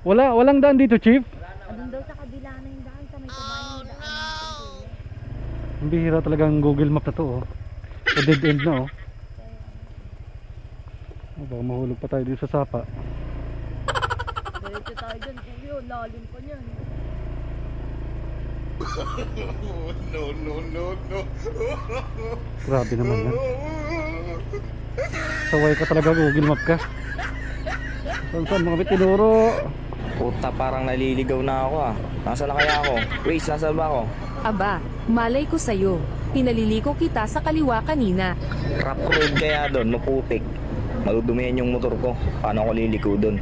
Wala, walang daan dito, Chief. Doon daw sa kabila na yung daan, sa may kabayan yung daan natin kuya. Ang bihira talagang Google Map na to, oh. Sa dead end na, oh. Oh, baka mahulog pa tayo dito sa sapa. Diretso tayo dyan kuya, lalim pa niyan. Grabe naman yan. Saway ka talaga, Google Map ka. Saan saan mga tinuro? Puta, parang naliligaw na ako ah. Nasaan na kaya ako? Wait, nasa ba ako? Aba, malay ko sa'yo. Pinaliliko kita sa kaliwa kanina. Rough road kaya doon, maputik. Madudumihan yung motor ko. Paano ako liliko doon?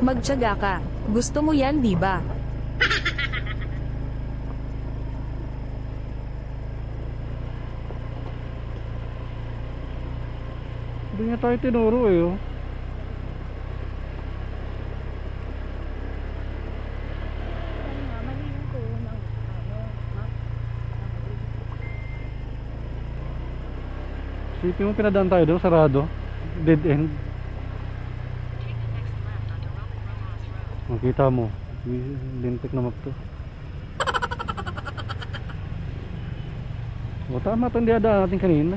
Magtyaga ka. Gusto mo yan, di ba? Hindi nga tayo tinuro eh, oh. Sipin mo pinadaan tayo doon, sarado. Dead end. Makita mo. Lintik na map to. O tama itong diadaan natin kanina.